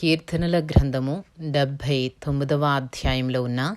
కీర్తనల గ్రంథము డెబ్భై తొమ్మిదవ అధ్యాయంలో ఉన్న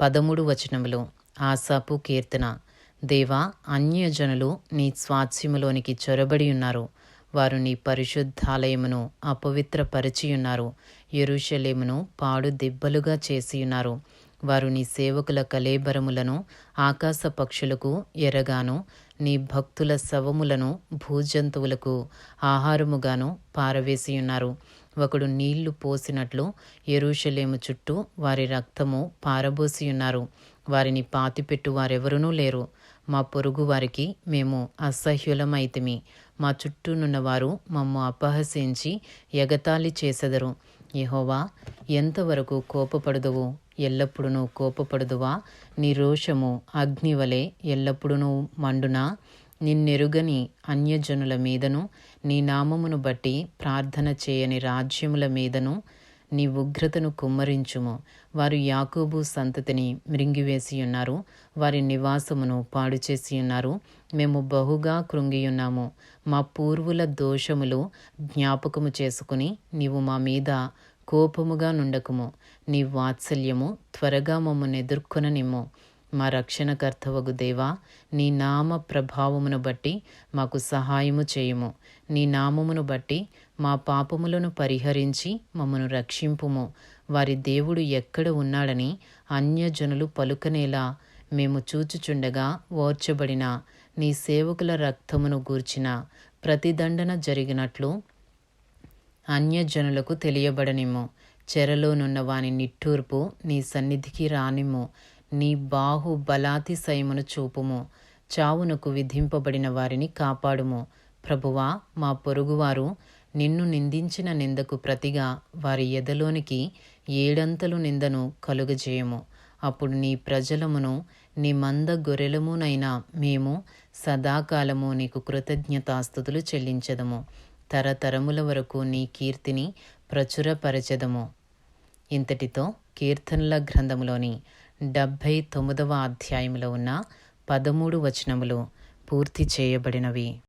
పదమూడు వచనములు. ఆసాపు కీర్తన. దేవా అన్యజనులు నీ స్వాస్యములోనికి చొరబడి ఉన్నారు. వారు నీ పరిశుద్ధాలయమును అపవిత్రపరిచియున్నారు. ఎరుషలేమును పాడు దిబ్బలుగా చేసియున్నారు. వారు నీ సేవకుల కలేబరములను ఆకాశ పక్షులకు ఎరగాను నీ భక్తుల శవములను భూజంతువులకు ఆహారముగాను పారవేసియున్నారు. ఒకడు నీళ్ళు పోసినట్లు ఎరుషలేము చుట్టూ వారి రక్తము పారబోసియున్నారు. వారిని పాతిపెట్టు వారెవరునూ లేరు. మా పొరుగు వారికి మేము అసహ్యులమైతిమి. మా చుట్టూనున్న వారు మమ్ము అపహసించి ఎగతాళి చేసెదరు. యహోవా ఎంతవరకు కోపపడదువు? ఎల్లప్పుడూ కోపపడదువా? నీ రోషము అగ్నివలే ఎల్లప్పుడూ మండునా? నిన్నెరుగని అన్యజనుల మీదను నీ నామమును బట్టి ప్రార్థన చేయని రాజ్యముల మీదను నీ ఉగ్రతను కుమ్మరించుము. వారు యాకోబు సంతతిని మృంగివేసి ఉన్నారు వారి నివాసమును పాడు చేసి ఉన్నారు మేము బహుగా కృంగియున్నాము. మా పూర్వుల దోషములు జ్ఞాపకము చేసుకుని నీవు మా మీద కోపముగా నుండకుము. నీ వాత్సల్యము త్వరగా మమ్మల్ని ఎదుర్కొననిమ్ము. మా రక్షణకర్తవగు దేవా నీ నామ ప్రభావమును బట్టి మాకు సహాయము చేయుము. నీ నామమును బట్టి మా పాపములను పరిహరించి మమ్మను రక్షింపుము. వారి దేవుడు ఎక్కడ ఉన్నాడని అన్యజనులు పలుకనేలా మేము చూచుచుండగా ఓర్చబడిన నీ సేవకుల రక్తమును గూర్చిన ప్రతిదండన జరిగినట్లు అన్యజనులకు తెలియబడనిమ్ము. చెరలోనున్న వాని నిట్టూర్పు నీ సన్నిధికి రానిమ్ము. నీ బాహు బలాతిశయమును చూపుము. చావునకు విధింపబడిన వారిని కాపాడుము. ప్రభువా మా పొరుగువారు నిన్ను నిందించిన నిందకు ప్రతిగా వారి ఎదలోనికి ఏడంతలు నిందను కలుగజేయము. అప్పుడు నీ ప్రజలమును నీ మంద గొర్రెలమునైనా మేము సదాకాలము నీకు కృతజ్ఞతాస్థుతులు చెల్లించదము. తరతరముల వరకు నీ కీర్తిని ప్రచురపరచదము. ఇంతటితో కీర్తనల గ్రంథములోని డెబ్భై తొమ్మిదవ అధ్యాయంలో ఉన్న పదమూడు వచనములు పూర్తి చేయబడినవి.